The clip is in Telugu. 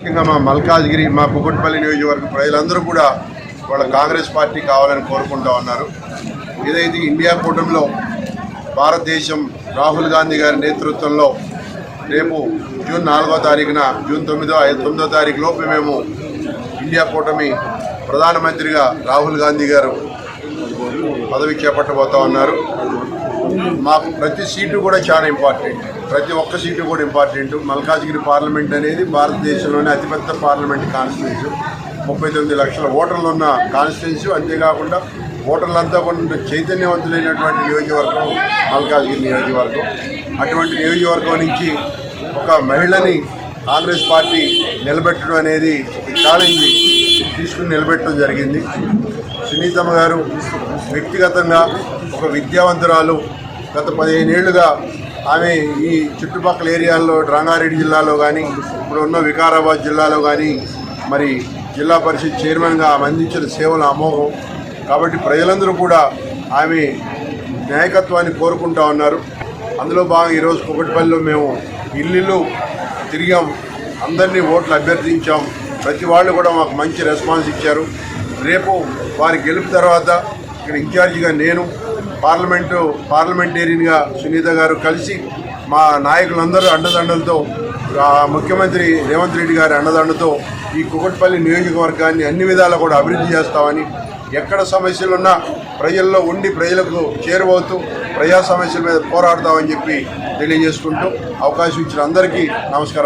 ముఖ్యంగా మా మల్కాజ్గిరి మా కుకుట్పల్లి నియోజకవర్గ ప్రజలందరూ కూడా వాళ్ళ కాంగ్రెస్ పార్టీ కావాలని కోరుకుంటా ఉన్నారు. ఏదైతే ఇండియా కూటమిలో భారతదేశం రాహుల్ గాంధీ గారి నేతృత్వంలో రేపు జూన్ నాలుగో తారీఖున జూన్ తొమ్మిదో ఐదు తొమ్మిదో తారీఖు లోపు మేము ఇండియా కూటమి ప్రధానమంత్రిగా రాహుల్ గాంధీ గారు పదవి చేపట్టబోతా ఉన్నారు. మాకు ప్రతి సీటు కూడా చాలా ఇంపార్టెంట్. ప్రతి ఒక్క సీటు కూడా ఇంపార్టెంట్. మల్కాజ్గిరి పార్లమెంట్ అనేది భారతదేశంలోనే అతిపెద్ద పార్లమెంట్ కాన్స్టిట్యూన్సీ. ముప్పై తొమ్మిది లక్షల ఓటర్లు ఉన్న కాన్స్టిట్యూన్సీ. అంతేకాకుండా ఓటర్లంతా కూడా చైతన్యవంతులైనటువంటి నియోజకవర్గం మల్కాజ్గిరి నియోజకవర్గం. అటువంటి నియోజకవర్గం నుంచి ఒక మహిళని కాంగ్రెస్ పార్టీ నిలబెట్టడం అనేది ఛాలెంజ్ తీసుకుని నిలబెట్టడం జరిగింది. సునీతమ్మ గారు వ్యక్తిగతంగా ఒక విద్యావంతురాలు. గత పదిహేనేళ్ళుగా ఆమె ఈ చుట్టుపక్కల ఏరియాల్లో రంగారెడ్డి జిల్లాలో కానీ ఇప్పుడు ఉన్న వికారాబాద్ జిల్లాలో కానీ మరి జిల్లా పరిషత్ చైర్మన్గా ఆమె అందించిన సేవలు అమోఘం. కాబట్టి ప్రజలందరూ కూడా ఆమె నాయకత్వాన్ని కోరుకుంటా ఉన్నారు. అందులో భాగంగా ఈరోజు కుకటిపల్లిలో మేము ఇల్లు తిరిగాం. అందరినీ ఓట్లు అభ్యర్థించాం. ప్రతి వాళ్ళు కూడా మాకు మంచి రెస్పాన్స్ ఇచ్చారు. రేపు వారి గెలుపు తర్వాత ఇక్కడ ఇన్ఛార్జిగా నేను పార్లమెంటు పార్లమెంటేరియన్గా సునీత గారు కలిసి మా నాయకులందరూ అండదండలతో ముఖ్యమంత్రి రేవంత్ రెడ్డి గారి అండదండతో ఈ కుకట్పల్లి నియోజకవర్గాన్ని అన్ని విధాలా కూడా అభివృద్ధి చేస్తామని ఎక్కడ సమస్యలున్నా ప్రజల్లో ఉండి ప్రజలకు చేరువవుతూ ప్రజా సమస్యల మీద పోరాడతామని చెప్పి తెలియజేసుకుంటూ అవకాశం ఇచ్చిన అందరికీ నమస్కారం.